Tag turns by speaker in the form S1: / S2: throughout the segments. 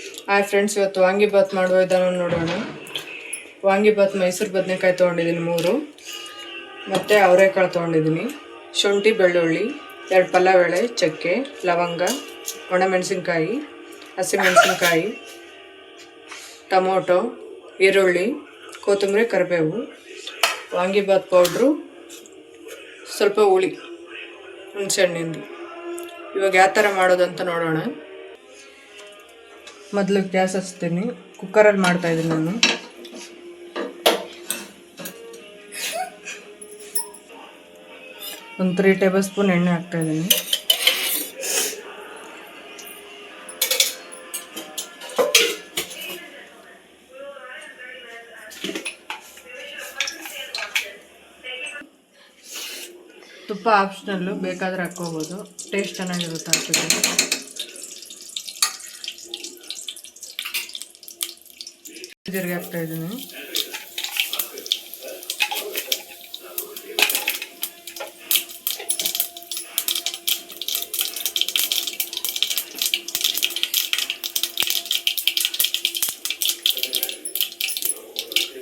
S1: Hi friends ಇವತ್ತು ವಾಂಗಿಬಾತ್ ಮಾಡುವ ವಿಧಾನ ನೋಡೋಣ. ವಾಂಗಿಬಾತ್ ಮೈಸೂರು ಬದನೆಕಾಯಿ ತೊಗೊಂಡಿದ್ದೀನಿ ಮೂರು. ಮತ್ತು ಅವರೆಕಾಳು ತೊಗೊಂಡಿದ್ದೀನಿ. ಶುಂಠಿ, ಬೆಳ್ಳುಳ್ಳಿ, ಎರಡು ಪಲ್ಲವೆಳೆ, ಚಕ್ಕೆ, ಲವಂಗ, ಒಣಮೆಣಸಿನ್ಕಾಯಿ ಹಸಿಮೆಣಸಿನ್ಕಾಯಿ ಟೊಮೊಟೊ, ಈರುಳ್ಳಿ, ಕೊತ್ತಂಬರಿ, ಕರಿಬೇವು. ವಾಂಗಿಬಾತ್ ಪೌಡ್ರು, ಸ್ವಲ್ಪ ಹುಳಿ, ಹುಣಸೆಹಣ್ಣಿಂದು. ಇವಾಗ ಯಾವ ಥರ ಮಾಡೋದಂತ ನೋಡೋಣ. ಮೊದಲು ಗ್ಯಾಸ್ ಹಚ್ತೀನಿ. ಕುಕ್ಕರಲ್ಲಿ ಮಾಡ್ತಾ ಇದ್ದೀನಿ ನಾನು. ಒಂದು ತ್ರೀ ಟೇಬಲ್ ಸ್ಪೂನ್ ಎಣ್ಣೆ ಹಾಕ್ತಾ ಇದ್ದೀನಿ. ತುಪ್ಪ ಆಪ್ಷನಲ್ಲು ಬೇಕಾದ್ರೆ ಹಾಕ್ಕೋಬೋದು. ಟೇಸ್ಟ್ ಚೆನ್ನಾಗಿರುತ್ತೆ ಹಾಕಿದ್ರೆ. ಜೀರಿಗೆ ಹಾಕ್ತಾ ಇದ್ದೀನಿ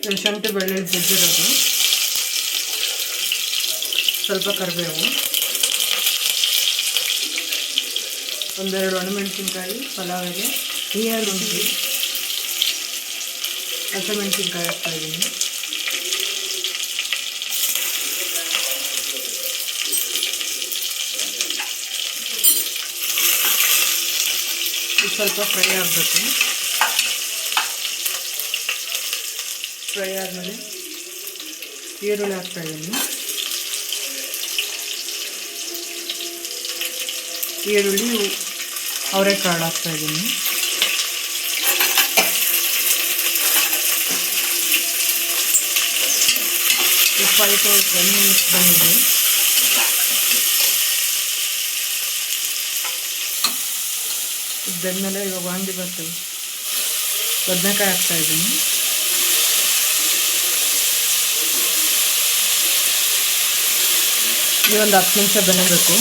S1: ಇದು ಶುಂಠಿ ಬೆಳ್ಳುಳ್ಳಿ ಜಜ್ಜಿರೋದು ಸ್ವಲ್ಪ ಕರಿಬೇವು ಒಂದೆರಡು ಒಣಮೆಣಸಿನ್ಕಾಯಿ ಪಲಾವಿಗೆ ಶುಂಠಿ ಹಸಿಮೆಣಸಿನ್ಕಾಯಿ ಹಾಕ್ತಾ ಇದ್ದೀನಿ ಇದು ಸ್ವಲ್ಪ ಫ್ರೈ ಆಗಬೇಕು. ಫ್ರೈ ಆದಮೇಲೆ ಈರುಳ್ಳಿ ಹಾಕ್ತಾ ಇದ್ದೀನಿ ಈರುಳ್ಳಿ, ಅವರೆಕಾಳು ಹಾಕ್ತಾ ಇದ್ದೀನಿ ಉಪ್ಪು ಆಯಿತು ಒಂದು ಮಿಕ್ಸ್ ಬಂದಿದೆ ಇದ್ದಾದ್ಮೇಲೆ ಇವಾಗ ವಾಂಗಿ ಬರ್ತದೆ ಬದನೆಕಾಯಿ ಹಾಕ್ತಾ ಇದ್ದೀನಿ ಈ ಒಂದು ಹತ್ತು ನಿಮಿಷ ಬೆನಬೇಕು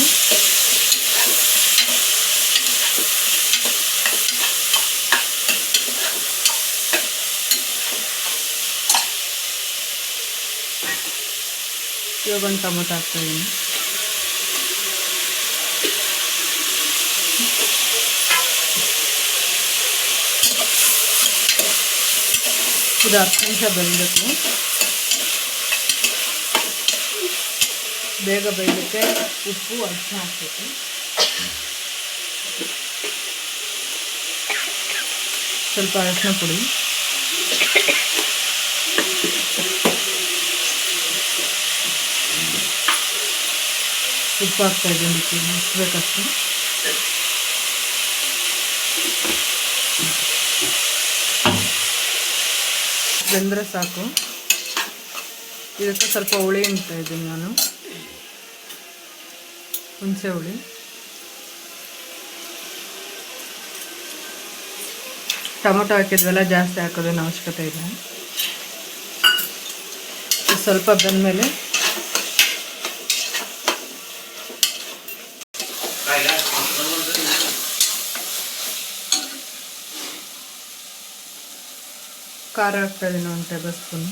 S1: ಇವಾಗ ಒಂದು ಟೊಮೊಟೊ ಹಾಕ್ತಾ ಇದ್ದೀನಿ ಇದು ಹತ್ತು ನಿಮಿಷ ಬೆಳಬೇಕು ಬೇಗ ಬೇಯಲಿಕ್ಕೆ ಉಪ್ಪು ಅರಿಶಿನ ಹಾಕ್ಬೇಕು ಸ್ವಲ್ಪ ಅರಿಶಿನ ಪುಡಿ ಉಪ್ಪು ಹಾಕ್ತಾ ಇದ್ದೀನಿ ಅಷ್ಟು ಬೇಕಷ್ಟು ಬೆಂದರೆ ಸಾಕು. ಇದಕ್ಕೆ ಸ್ವಲ್ಪ ಹುಳಿ ಅಂತ ಇದ್ದೀನಿ ನಾನು. ಹುಣಸೆ ಹುಳಿ. ಟೊಮೊಟೊ ಹಾಕಿದ್ವೆಲ್ಲ, ಜಾಸ್ತಿ ಹಾಕೋದೇನು ಅವಶ್ಯಕತೆ ಇದು ಸ್ವಲ್ಪ ಬೆಂದಮೇಲೆ ಖಾರ ಹಾಕ್ತಾ ಇದ್ದೀನಿ ಒಂದು ಟೇಬಲ್ ಸ್ಪೂನ್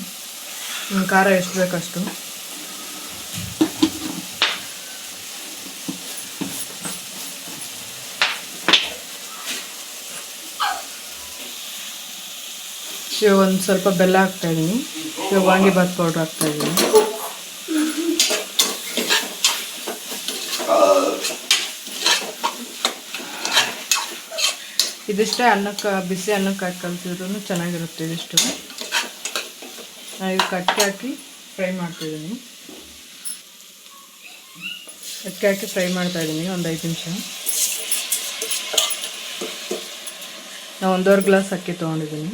S1: ನಿಮ್ಗೆ ಖಾರ ಎಷ್ಟು ಬೇಕಷ್ಟು? ಇವಾಗ ಒಂದು ಸ್ವಲ್ಪ ಬೆಲ್ಲ ಹಾಕ್ತಾ ಇದ್ದೀನಿ ಇವಾಗ ವಾಂಗಿಬಾತ್ ಪೌಡ್ರ್ ಹಾಕ್ತಾ ಇದಿಷ್ಟೇ ಅನ್ನಕ್ಕೆ, ಬಿಸಿ ಅನ್ನಕ್ಕೆ ಹಾಕಿ ಕಲಿಸಿದ್ರು ಚೆನ್ನಾಗಿರುತ್ತೆ ಇದಿಷ್ಟು. ನಾನು ಇದು ಅಕ್ಕಿ ಹಾಕಿ ಫ್ರೈ ಮಾಡ್ತಿದ್ದೀನಿ ಅಕ್ಕಿ ಹಾಕಿ ಫ್ರೈ ಮಾಡ್ತಾ ಇದ್ದೀನಿ ಒಂದು ಐದು ನಿಮಿಷ. ನಾನು ಒಂದೂವರೆ ಗ್ಲಾಸ್ ಅಕ್ಕಿ ತೊಗೊಂಡಿದ್ದೀನಿ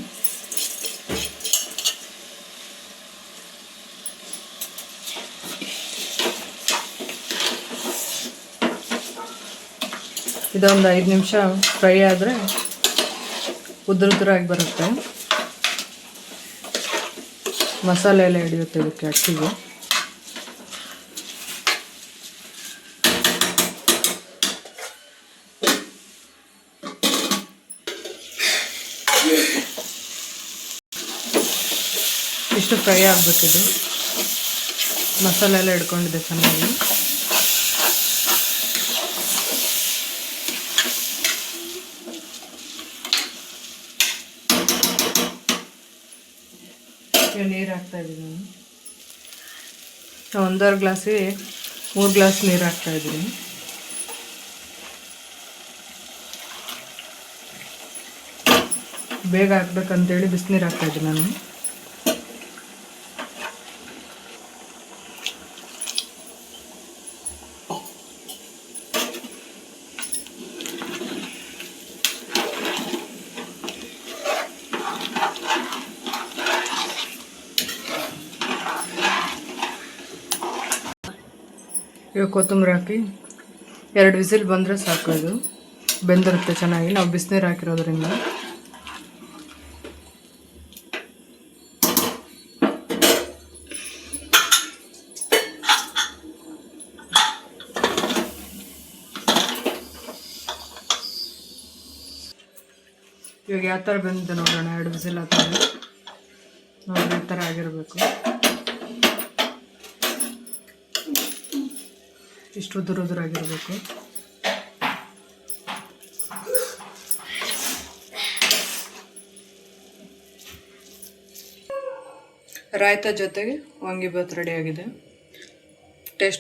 S1: ಇದೊಂದು ಐದು ನಿಮಿಷ ಫ್ರೈ ಆದರೆ ಉದುರುದುರಾಗಿ ಬರುತ್ತೆ. ಮಸಾಲೆ ಎಲ್ಲ ಹಿಡಿಯುತ್ತೆ ಇದಕ್ಕೆ ಅಕ್ಕಿಗೆ. ಇಷ್ಟು ಫ್ರೈ ಆಗಬೇಕಿದು. ಮಸಾಲೆ ಎಲ್ಲ ಹಿಡ್ಕೊಂಡಿದೆ ಚೆನ್ನಾಗಿ. ಈಗ ನೀರು ಹಾಕ್ತಾ ಇದ್ದೀನಿ ನಾನು ನಾನು ಒಂದೂವರೆ ಗ್ಲಾಸಿಗೆ ಮೂರು ಗ್ಲಾಸ್ ನೀರು ಹಾಕ್ತಾ ಇದ್ದೀನಿ ಬೇಗ ಹಾಕ್ಬೇಕಂತೇಳಿ ಬಿಸಿನೀರು ಹಾಕ್ತಾ ಇದ್ದೀನಿ ನಾನು. ಇವಾಗ ಕೊತ್ತಂಬರಿ ಹಾಕಿ ಎರಡು ವಿಸಿಲ್ ಬಂದರೆ ಸಾಕು ಇದು. ಬೆಂದಿರುತ್ತೆ ಚೆನ್ನಾಗಿ. ನಾವು ಬಿಸಿನೀರು ಹಾಕಿರೋದ್ರಿಂದ. ಇವಾಗ ಯಾವ ಥರ ಬಂದಿದೆ ನೋಡೋಣ. ಎರಡು ವಿಸಿಲ್ ಹಾಕಿದ್ರೆ ನೋಡಿ ಯಾವ ಥರ ಆಗಿರಬೇಕು. ಇಷ್ಟು ಉದುರು ಉದುರಾಗಿರಬೇಕು ರಾಯ್ತ ಜೊತೆಗೆ ರೆಡಿ ಆಗಿದೆ. ಟೇಸ್ಟ್